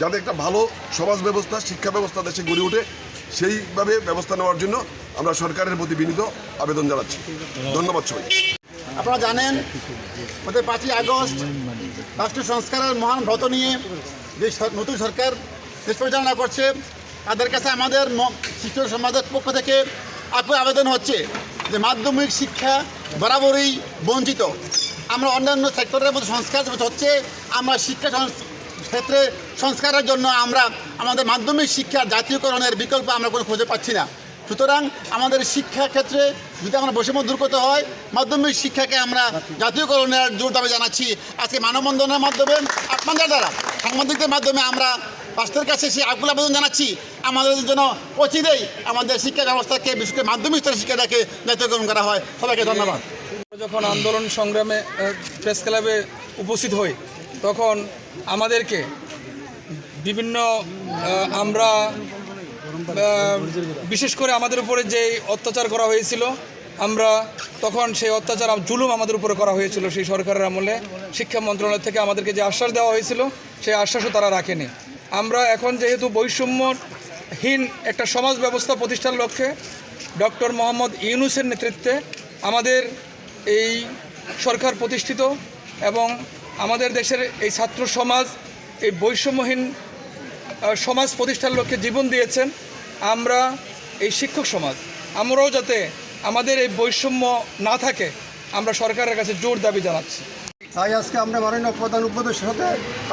যাতে একটা ভালো সমাজ ব্যবস্থা, শিক্ষা ব্যবস্থা দেশে গড়ে ওঠে, সেইভাবে ব্যবস্থা নেওয়ার জন্য আমরা সরকারের প্রতি বিনীত আবেদন জানাচ্ছি। ধন্যবাদ সবাই আপনারা জানেন, গত পাঁচই আগস্ট রাষ্ট্র সংস্কারের মহান ব্রত নিয়ে যে নতুন সরকার দেশ পরিচালনা করছে, তাদের কাছে আমাদের শিক্ষক সমাজের পক্ষ থেকে আপু আবেদন হচ্ছে যে মাধ্যমিক শিক্ষা বরাবরই বঞ্চিত। আমরা অন্যান্য সেক্টরের মধ্যে সংস্কার হচ্ছে, আমরা শিক্ষা ক্ষেত্রে সংস্কারের জন্য আমরা আমাদের মাধ্যমিক শিক্ষা জাতীয়করণের বিকল্প আমরা কোনো খুঁজে পাচ্ছি না। সুতরাং আমাদের শিক্ষা ক্ষেত্রে যদি আমরা বৈষম্য দূর করতে হয় মাধ্যমিক শিক্ষাকে আমরা জাতীয়করণের জোর দাবি জানাচ্ছি। আজকে মানববন্ধনের মাধ্যমে আপনাদের দ্বারা, সাংবাদিকদের মাধ্যমে আমরা রাষ্ট্রের কাছে সেই আকুল আবেদন জানাচ্ছি। আমাদের জন্য অচিরেই আমাদের শিক্ষা ব্যবস্থাকে, বিশেষ করে মাধ্যমিক স্তরের শিক্ষাটাকে জাতীয়করণ করা হয়। সবাইকে ধন্যবাদ। যখন আন্দোলন সংগ্রামে প্রেস ক্লাবে উপস্থিত হই তখন আমাদেরকে বিভিন্ন আমরা বিশেষ করে আমাদের উপরে যে অত্যাচার করা হয়েছিল, আমরা তখন সেই অত্যাচার, জুলুম আমাদের উপরে করা হয়েছিল সেই সরকারের আমলে। শিক্ষা মন্ত্রণালয় থেকে আমাদেরকে যে আশ্বাস দেওয়া হয়েছিল, সেই আশ্বাসও তারা রাখেনি। আমরা এখন যেহেতু বৈষম্যহীন একটা সমাজ ব্যবস্থা প্রতিষ্ঠার লক্ষ্যে ডক্টর মোহাম্মদ ইউনুসের নেতৃত্বে আমাদের এই সরকার প্রতিষ্ঠিত এবং আমাদের দেশের এই ছাত্র সমাজ, এই বৈষম্যহীন সমাজ প্রতিষ্ঠার লক্ষ্যে জীবন দিয়েছেন আমরা এই শিক্ষক সমাজ। আমরাও যাতে আমাদের এই বৈষম্য না থাকে, আমরা সরকারের কাছে জোর দাবি জানাচ্ছি। তাই আজকে আমরা মাননীয় প্রধান উপদেশের সাথে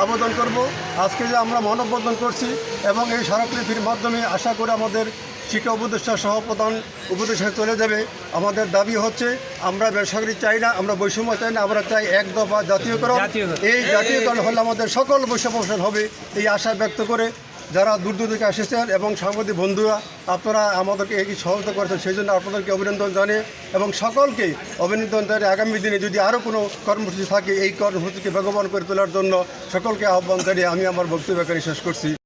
আবেদন করব। আজকে যে আমরা মানববন্ধন করছি এবং এই স্মারকলিপির মাধ্যমে আশা করে আমাদের শিক্ষা উপদেষ্টা সহ প্রধান উপদেশে চলে যাবে। আমাদের দাবি হচ্ছে আমরা বেসরকারি চাই না আমরা বৈষম্য চাই না আমরা চাই এক দফা জাতীয়করণ। এই জাতীয়করণ হলে আমাদের সকল বৈষম্য হবে এই আশা ব্যক্ত করে যারা দূর দূর থেকে এসেছেন এবং সাংবাদিক বন্ধুরা আপনারা আমাদেরকে এই সহযোগিতা করেছেন সেই জন্য আপনাদেরকে অভিনন্দন জানিয়ে এবং সকলকে অভিনন্দন জানিয়ে আগামী দিনে যদি আরও কোনো কর্মসূচি থাকে এই কর্মসূচিকে বেগবান করে তোলার জন্য সকলকে আহ্বান জানিয়ে আমি আমার বক্তব্য শেষ করছি।